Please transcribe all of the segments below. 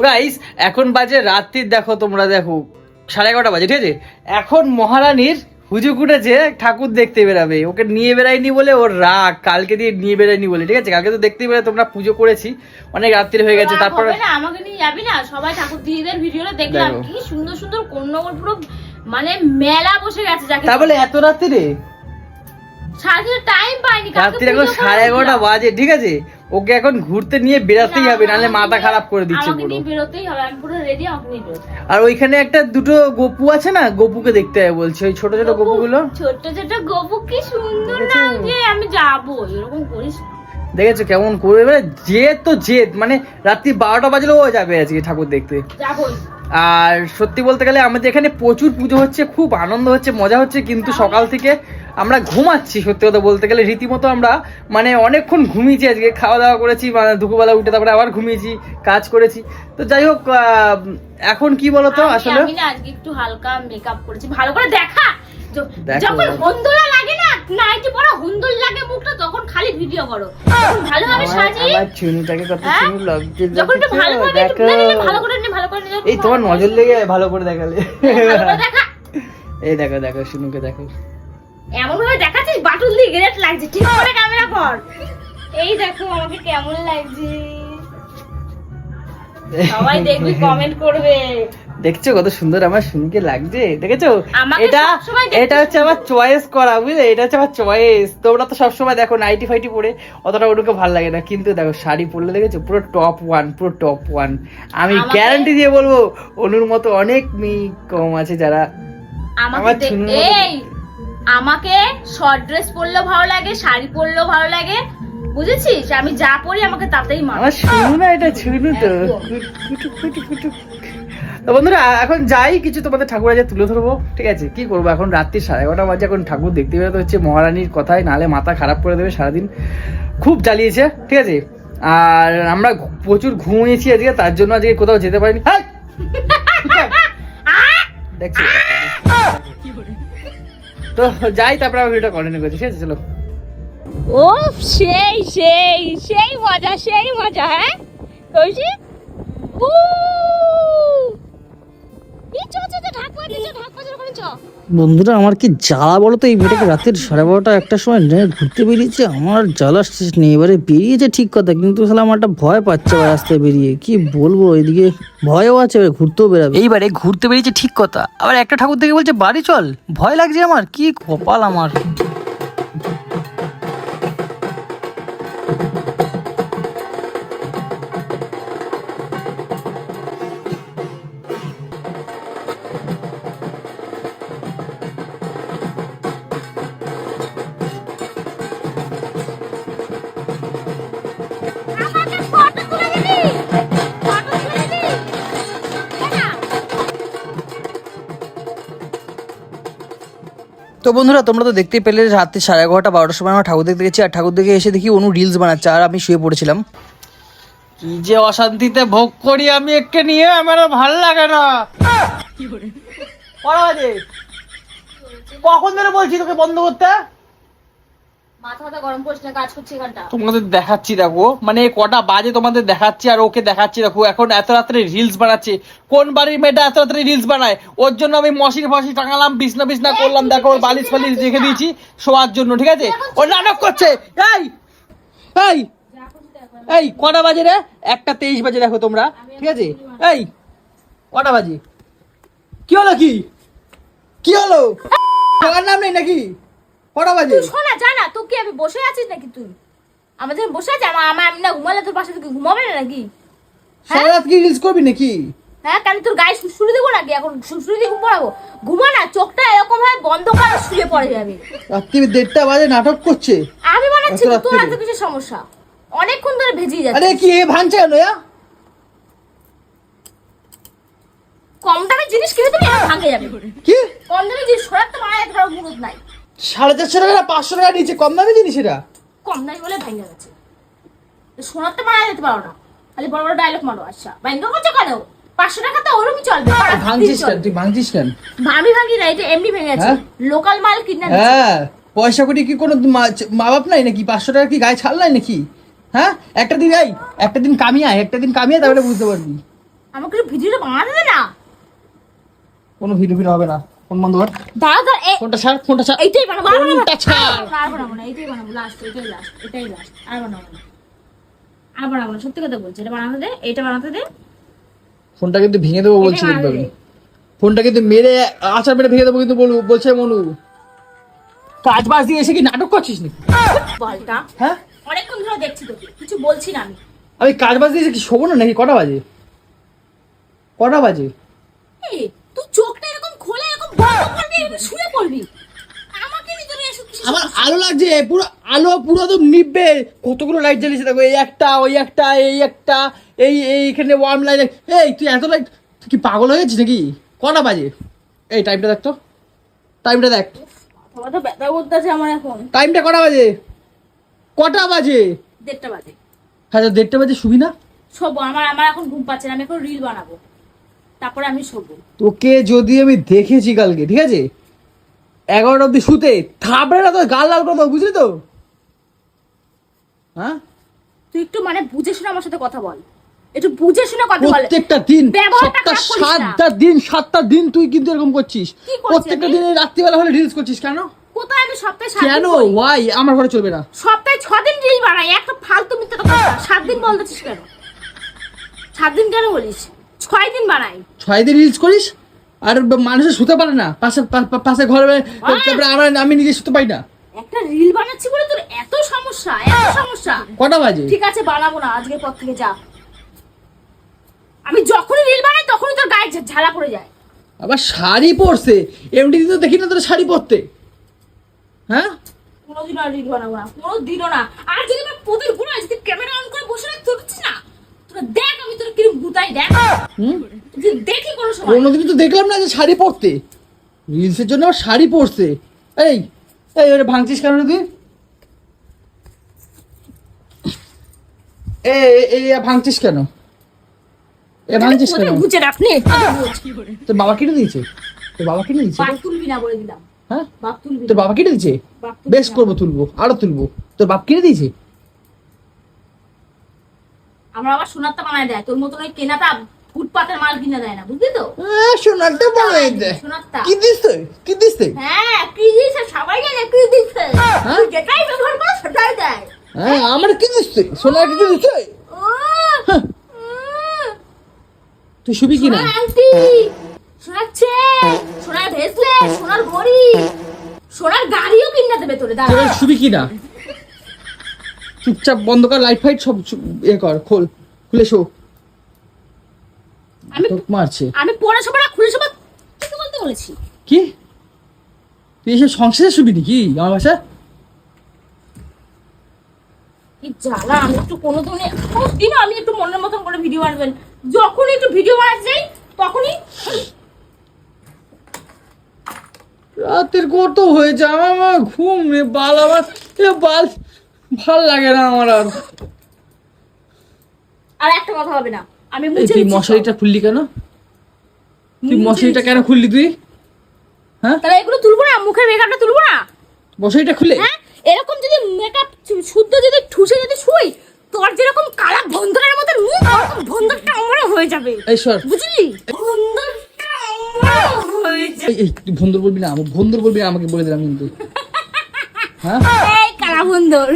Guys এখন বাজে রাত্রির দেখো তোমরা দেখো সাড়ে এগারোটা বাজে ঠিক আছে? এখন মহারানীর হুজুক উঠেছে ঠাকুর দেখতে বেরাবে ওকে নিয়ে বেরায়নি বলে ওর রাগ কালকে দিয়ে নিয়ে বেরায়নি বলে ঠিক আছে? কালকে তো দেখতে বেরোয় তোমরা পুজো করেছি অনেক রাত্রি হয়ে গেছে তারপরে আমাকে নিয়ে যাবি না সবাই ঠাকুর দিদিদের ভিডিওটা দেখলাম কি সুন্দর সুন্দর কন্যাগর পুরো মানে মেলা বসে গেছে যাকে তা বলে এত রাত্রিরে রাত্রি এখন সাড়ে এগারোটা বাজে ঠিক আছে? ওকে এখন ঘুরতে নিয়ে বেরাতেই হবে নাহলে মাথা খারাপ করে দিচ্ছে পুরো। আর ওইখানে একটা দুটো গপু আছে না গপুকে দেখতে হবে বলছে ওই ছোট ছোট গপুগুলো? ছোট ছোট গপু কি সুন্দর দেখেছ? লাগছে আমি যাব এরকম করিস দেখেছ কেমন করবে মানে জেদ তো জেদ মানে রাত্রি বারোটা বাজলেও ও যাবে আজকে ঠাকুর দেখতে। আর সত্যি বলতে গেলে আমাদের এখানে প্রচুর পুজো হচ্ছে খুব আনন্দ হচ্ছে মজা হচ্ছে কিন্তু সকাল থেকে আমরা ঘুমাচ্ছি সত্যি কথা বলতে গেলে। রীতিমতো আমরা মানে অনেকক্ষণ ঘুমিয়েছি আজকে খাওয়া দাওয়া করেছি মানে দুপুরবেলা উঠে তারপরে আবার ঘুমিয়েছি কাজ করেছি। তো যাই হোক এখন কি বলতো আসলে? আমি আজকে একটু হালকা মেকআপ করেছি। ভালো করে দেখা। যখন হুন্দুলা লাগে না নাইটি পরা হুন্দুল লাগে মুখটা তখন খালি ভিডিও করো। ভালোভাবে আমার- আমার চুনিটাকে কত হ্যাঁ? সুন্দর লাগছে যখন একটু ভালোভাবে দেখো। না, না, না, ভালো করে নে ভালো করে নে এই তোমার নজর লেগে ভালো করে দেখালে। দেখা। এই দেখো দেখো শুনুকে দেখো। এমন ভাবে দেখাচ্ছিস? বাটুল দিয়ে গ্রেট লাগছে। ঠিক করে ক্যামেরা কর। এই দেখো আমাকে কেমন লাগছে। সবাই দেখবি কমেন্ট করবে। দেখছ কত সুন্দর আমার শুনকে লাগছে? দেখেছ? এটা এটা হচ্ছে আমার চয়েস করা বুঝলে? এটা হচ্ছে আমার চয়েস তোমরা তো সবসময় দেখো নাইটি ফাইটি পরে অতটা ওটুকু ভালো লাগে না। কিন্তু দেখো শাড়ি পরলে দেখেছ পুরো টপ ওয়ান পুরো টপ ওয়ান আমি গ্যারান্টি দিয়ে বলব অনুর মতো অনেক মেয়ে কম আছে যারা আমার এই আমাকে শর্ট ড্রেস পরলেও ভালো লাগে শাড়ি পরলেও ভালো লাগে। বুঝেছিস? আমি যা পরি আমাকে তাতেই আমার শুনু না এটা শুনু তো। বন্ধুরা এখন যাই কিছু তোমাদের ঠাকুর আজ তুলে ধরবো ঠিক আছে? কি করব এখন? রাত্রি সাড়ে এগারোটা বাজে এখন ঠাকুর দেখতে বেরোতে হচ্ছে মহারানীর কথায় নালে মাথা খারাপ করে দেবে সারাদিন। খুব জ্বালিয়েছে ঠিক আছে? আর আমরা প্রচুর ঘুমিয়েছি আজকে তার জন্য আজকে কোথাও যেতে পারিনি! দেখছি। তো যাই, তারপরে আমি ভিডিওটা কন্টিনিউ করছি, ঠিক আছে, চলো। ও, সেই সেই সেই মজা সেই মজা হ্যাঁ? কইছি উ! ঢাকবা দিছো চ বন্ধুরা আমার কি জ্বালা বলো তো? এই মেয়েটাকে রাতের সাড়ে বারোটা একটা সময় ঘুরতে বেরিয়েছে। আমার জ্বালা শেষ নেই। এবারে বেরিয়েছে ঠিক কথা কিন্তু তাহলে আমার একটা ভয় পাচ্ছে এবার রাস্তায় বেরিয়ে। কি বলব এদিকে ভয়ও আছে এবার ঘুরতেও বেরাবে। এইবারে ঘুরতে বেরিয়েছে ঠিক কথা। আবার একটা ঠাকুর দেখে বলছে বাড়ি চল। ভয় লাগছে আমার কি কপাল আমার। তো বন্ধুরা তোমরা তো দেখতেই পেলে রাত্রি সাড়ে এগারোটা বারোটার সময় আমরা ঠাকুর দেখতে গেছি আর ঠাকুর দেখে এসে দেখি অনু রিলস বানাচ্ছে আর আমি শুয়ে পড়েছিলাম। কি যে অশান্তিতে ভোগ করি আমি একে নিয়ে আমার আর ভালো লাগে না। কখন ধরে বলছি তোকে বন্ধ করতে মাথা মাথা গরম করিস না কাজ করছি এখানটা তোমাদের দেখাচ্ছি দেখো। মানে কটা বাজে তোমাদের দেখাচ্ছি আর ওকে দেখাচ্ছি দেখো। এখন এত রাত্রে রিলস বানাচ্ছে। কোন বাড়ির মেয়েটা এত রাত্রে রিলস বানায়? ওর জন্য আমি মশির ফসি টাঙালাম বিছনা বিছনা করলাম দেখো ওর বালিশ ফালিশ রেখে দিয়েছি শোয়ার জন্য ঠিক আছে? ও নাটক করছে! এই! এই! এই কটা বাজে রে? একটা তেইশ বাজে দেখো তোমরা ঠিক আছে? এই কটা বাজে? কি হলো কি? কি হলো? খাওয়ার নাম নেই নাকি? কটা বাজে? তুই শোনা জানা তুই কি আমি বসে আছিস নাকি তুই? আমাদের বসে আছে আমার আমার আমি না ঘুমালে তোর পাশে তুই ঘুমাবে না নাকি? সারা রাত কি রিলস করবি নাকি? হ্যাঁ কেন তোর গায়ে সুসুরি দেবো নাকি? এখন সুসুরি দিয়ে ঘুম পড়াবো? ঘুমা না চোখটা এরকম ভাবে বন্ধ করে শুয়ে পড়ে যাবে। রাত্রি দেড়টা বাজে নাটক করছে। আমি বানাচ্ছি তোর রাত্রিরে? কিছু সমস্যা? অনেকক্ষণ ধরে ভেজিয়ে যাচ্ছে। আরে কি ভাঙছে কেন কম দামের জিনিস কিনে তুমি ভাঙে যাবে। কি? কম দামের জিনিস সরাতে মারা যেতে পারো মুরুদ নাই। সাড়ে চারশো টাকা পাঁচশো টাকা নিচে কম দামি জিনিস এটা। কম দামি বলে ভেঙে গেছে। শোনাতে মারা যেতে পারো না। খালি বড় বড় ডায়লগ মারো আচ্ছা। ভেঙে করছ কেন? পাঁচশো টাকা তো ওরকমই চলবে। ভাঙছিস কেন? তুই ভাঙছিস কেন? আমি ভাঙি না এটা এমনি ভেঙে গেছে। হ্যাঁ? লোকাল মাল কিনে হ্যাঁ পয়সা কোটি কি কোনো মা- বাপ নাই নাকি? পাঁচশো টাকা কি গায়ে ছাড় নাই নাকি? হ্যাঁ? একটা দিন এই একটা দিন কামিয়ে আয় একটা দিন কামিয়ে তারপরে বুঝতে পারবি। আমাকে ভিডিওটা বানাতে না। কোনো ভিডিও ভিডিও হবে না। বন্ধ কর দাঁড়া এ- ফোনটা ছাড় ফোনটা ছাড়? এইটাই বানাবো আর বানাবো না। ছাড়? আর বানাবো না এইটাই বানাবো লাস্ট এটাই লাস্ট এটাই লাস্ট আর বানাবো না। আর বানাবো না সত্যি কথা বলছি এটা বানাতে দে এটা বানাতে দে। ফোনটা কিন্তু ভেঙে দেবো বলছি এটাই আমি ফোনটা কিন্তু মেরে আচার মেরে ভেঙে দেবো কিন্তু বলব বলছে মনু। কাজ বাজ দিয়ে এসে কি নাটক করছিস নাকি? বলটা হ্যাঁ? অনেকক্ষণ ধরে দেখছি তোকে কিছু বলছি না আমি। আমি কাজ বাজ দিয়ে কি শোবো না নাকি? কটা বাজে? কটা বাজে? এই, তুই চোখটা এরকম শুয়ে পড়বি। এসে কিছু আমার আলো লাগছে পুরো আলো পুরো তো নিববে কতগুলো লাইট জ্বালিয়েছে দেখো এই একটা ওই একটা এই একটা এই এইখানে ওয়ার্ম লাইট এই তুই এত লাইট তুই কি পাগল হয়ে গেছিস নাকি? কটা বাজে? এই টাইমটা দেখ তো। টাইমটা দেখ। আমার তো ব্যথা করতেছে আমার এখন। টাইমটা কটা বাজে? কটা বাজে? দেড়টা বাজে। হ্যাঁ তো দেড়টা বাজে শুবি না? শোবো আমার আমার এখন ঘুম পাচ্ছে না আমি এখন রিল বানাবো। তারপরে আমি শোবো। তোকে যদি আমি দেখেছি কালকে ঠিক আছে? এগারোটা অব্দি শুতে থাপড়ে না তো গাল লাল করব বুঝলি তো? হ্যাঁ? তুই একটু মানে বুঝে শুনে আমার সাথে কথা বল। একটু বুঝে শুনে কথা বল। প্রত্যেকটা দিন সপ্তাহ। সাতটা দিন সাতটা দিন তুই কিন্তু এরকম করছিস। প্রত্যেকটা? দিনে রাত্রিবেলা হলে রিলস করছিস কেন? কোথায় আমি সপ্তাহে সাত কেন? ওয়াই আমার ঘরে চলবে না। সপ্তাহে ছ দিন রিল বানাই একটা ফালতু মিথ্যে কথা সাত দিন বলতেছিস কেন? সাত দিন কেন বলিস? ছয় দিন বানাই। ছয় দিন রিলস করিস? আর ব- মানুষে শুতে পারে না। পাশে পাশে ঘরে তারপরে আমরা আমি নিজে শুতে পারি না। একটা রিল বানাচ্ছি বলে তোর এত সমস্যা এত সমস্যা। কটা বাজে? ঠিক আছে বানাবো না আজকের পর থেকে যা। আমি যখনই রিল বানাই তখনই তোর গায়ে ঝালা পড়ে যায়। আবার শাড়ি পরছে। এমনি তো দেখি না তোর শাড়ি পরতে। হ্যাঁ? কোনোদিনও আর রিল বানাবো না কোনোদিনও না। আর যদি আমার পোদের গুণ তুই ক্যামেরা অন করে বসে রাখ না। তোরা দেখ আমি তোর কিরম গুতাই দেখ। দেখি কোনো সময়। কোনোদিন তো দেখলাম না যে শাড়ি পরতে। রিলসের জন্য আবার শাড়ি পরছে। এই এই ভাঙছিস কেন তুই? এ এ- ভাঙছিস কেন? এ ভাঙছিস কেন? তোর বাবা কিনে দিয়েছে? তোর বাবা কিনে দিয়েছে? বাপ তুলবি না বলে দিলাম। হ্যাঁ? বাপ তুলবি তোর বাবা কিনে দিয়েছে? বাপ বেশ করব তুলবো আরও তুলবো। তোর বাপ কিনে দিয়েছে? আমরা আবার সোনারটা বানায় দেয়। তোর মতন ওই কেনাটা ফুটপাতের মাল কিনে দেয় না বুঝলি তো? আহ, সোনারটা বানাই দে সোনারটা কি দিস তুই কি দিস হ্যাঁ কি দিছে? সবাই জানে কি দিছে। তুই যেটাই ব্যবহার কর সেটাই দেয়। হ্যাঁ আমার কি দিস তুই সোনার কি দিস তুই হ্যাঁ, তুই শুবি কি না সোনার সোনার চেন সোনার ব্রেসলেট সোনার ঘড়ি সোনার গাড়িও কিনে দেবে তোরে তোরা দাঁড়া শুবি কি না চুপচাপ বন্ধ কর লাইট ফাইট সব চুপ- ইয়ে কর খোল খুলে শো। আমি মারছে। আমি পড়ে সবার খুলে সবার কি বলতে বলেছি। কি? তুই এসব সংসারে শুবি নাকি আমার বাসা কি জ্বালা আমি একটু কোনো দিনে দিনও আমি একটু মনের মতন করে ভিডিও বানাবেন যখনই একটু ভিডিও বানাতে যাই তখনই রাতের কত হয়েছে আমার আমার ঘুম রে বাল আমার এ বাল ভালো লাগে না আমার আর। আর একটা কথা হবে না। আমি মুছে তুই মশারিটা খুললি কেন? তুই মশারিটা কেন খুললি তুই? হ্যাঁ? তাহলে এগুলো তুলবো না? মুখের মেকআপটা তুলবো না? মশারিটা খুলে? হ্যাঁ? এরকম যদি মেকআপ শুদ্ধ যদি ঠুসে যদি শুই তোর যেরকম কালা বন্ধনের মতন মুখ ওরকম বন্ধনটা আমারও হয়ে যাবে। এই সর। বুঝলি? বন্ধনটা আমারও হয়ে যাবে। এই এই তুই বন্ধুর বলবি না আমাকে বন্ধুর বলবি না আমাকে বলে দিলাম কিন্তু। হ্যাঁ? এই কালা বন্ধর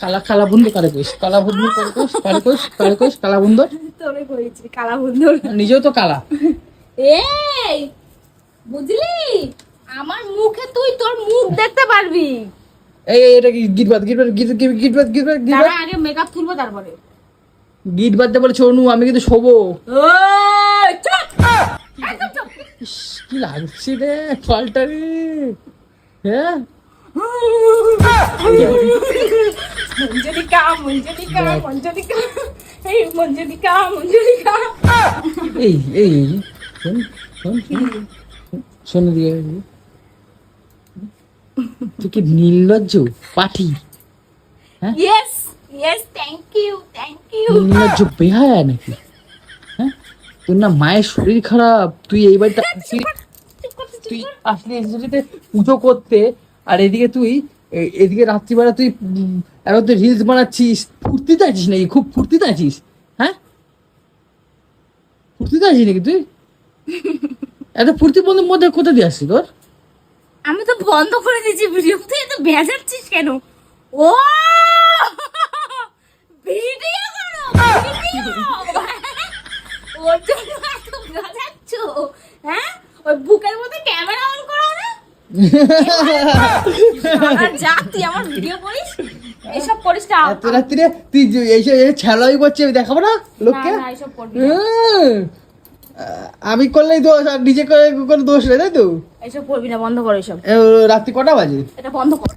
কালা কালা বন্ধু কারে কইস কালা বন্ধু কারে কইস কারে কইস কারে কইস কালা বন্ধু তোরে করেছি কালা বন্ধর নিজেও তো কালা। এই বুঝলি? আমার মুখে তুই তোর মুখ দেখতে পারবি। এই এটা কি গিট বাদ গিট বাদ গিট গিট গিট বাদ গিট বাদ গিট তারা বাদ। আগে মেকআপ তুলবো তারপরে। গিট বাদটা বলেছে অনু আমি কিন্তু শোবো। কি লাগছে রে ফলটা রে। হ্যাঁ? মঞ্জলিকা মঞ্জলিকা মঞ্জলিকা। এই মঞ্জলিকা মঞ্জলিকা। এই এই এই, শোন শোন। শোন শোন দিয়ে তুই কি নির্লজ্জ পাঠি? Yes yes thank you thank you নির্লজ্জ বেহায়া নাকি? হ্যাঁ? তোর না মায়ের শরীর খারাপ। তুই এই বাড়িতে আসলি তুই আসলি পুজো করতে আর এদিকে তুই এদিকে রাত্রিবেলা তুই এখন তুই রিলস বানাচ্ছিস। ফুর্তিতে আছিস নাকি? খুব ফুর্তিতে আছিস হ্যাঁ? ফুর্তিতে আসি নাকি তুই? এত ফুর্তি বন্ধুর মধ্যে কোথা দিয়ে আসছি তোর? আমি তো বন্ধ করে দিয়েছি ভিডিও তুই এত বেজাচ্ছিস কেন? ও! ভিডিও করো ভিডিও ওর জন্য এত হ্যাঁ? ওই বুকের মধ্যে ক্যামেরা অন করো না আর যা তুই আমার ভিডিও করিস এসব করিস না। এত রাত্রিরে তুই এইসব করছে আমি দেখাবো না লোককে? আমি করলেই দোষ আর নিজে করে কোনো দোষ নেই তাই তো? এইসব করবি না বন্ধ কর এসব। এ, রাত্রি কটা বাজে? এটা বন্ধ কর।